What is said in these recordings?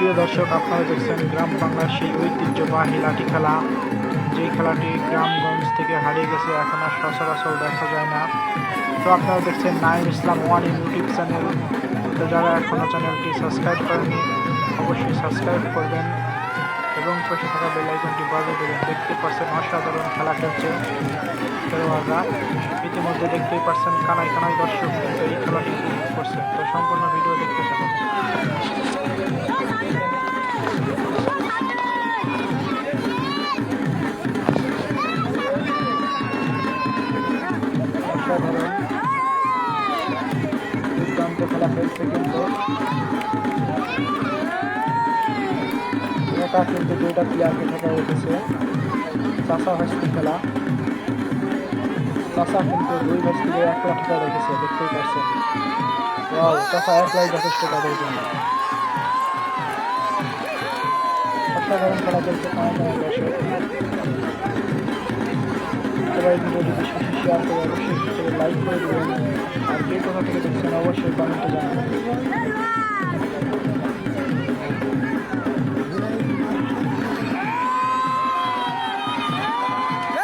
প্রিয় দর্শক, আপনারা দেখছেন গ্রাম বাংলার সেই ঐতিহ্যবাহী লাঠি খেলা। যেই খেলাটি গ্রামগঞ্জ থেকে হারিয়ে গেছে, এখন আর সচরাচর দেখা যায় না। তো আপনারা দেখছেন Naim Islam one YouTube channel. তো যারা এখনও চ্যানেলটি সাবস্ক্রাইব করেনি, অবশ্যই সাবস্ক্রাইব করবেন এবং পাশে থাকা বেল আইকনটি বাজিয়ে দেবেন। দেখতে পাচ্ছেন অসাধারণ খেলা খেলছে খেলোয়াড়রা। ইতিমধ্যে দেখতেই পাচ্ছেন কানায় কানায় দর্শক এই খেলাটি দুর্দান্ত খেলা খেলছে কিন্তু এটা কিন্তু দুইটা প্লেয়ারকে থাকা উঠেছে চাষা হস্তি খেলা চাষা কিন্তু দুই হস্তি থেকে এক লাখ টাকা রেখেছে দেখতেই পাচ্ছেন ওয়াও চাষা এক লাখ যথেষ্ট তাদের জন্য অসাধারণ খেলা চলছে কারণ সবাই ভিডিওটি শেয়ার করে অবশ্যই ভিডিওটি লাইক করে দেবেন। আর কে কোথা থেকে দেখছেন, অবশ্যই কমেন্টে জানাবেন।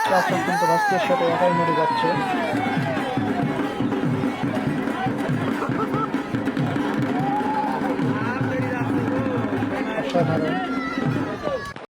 চাষা কিন্তু রাস্তার সাথে একাই মরে যাচ্ছে। অসাধারণ।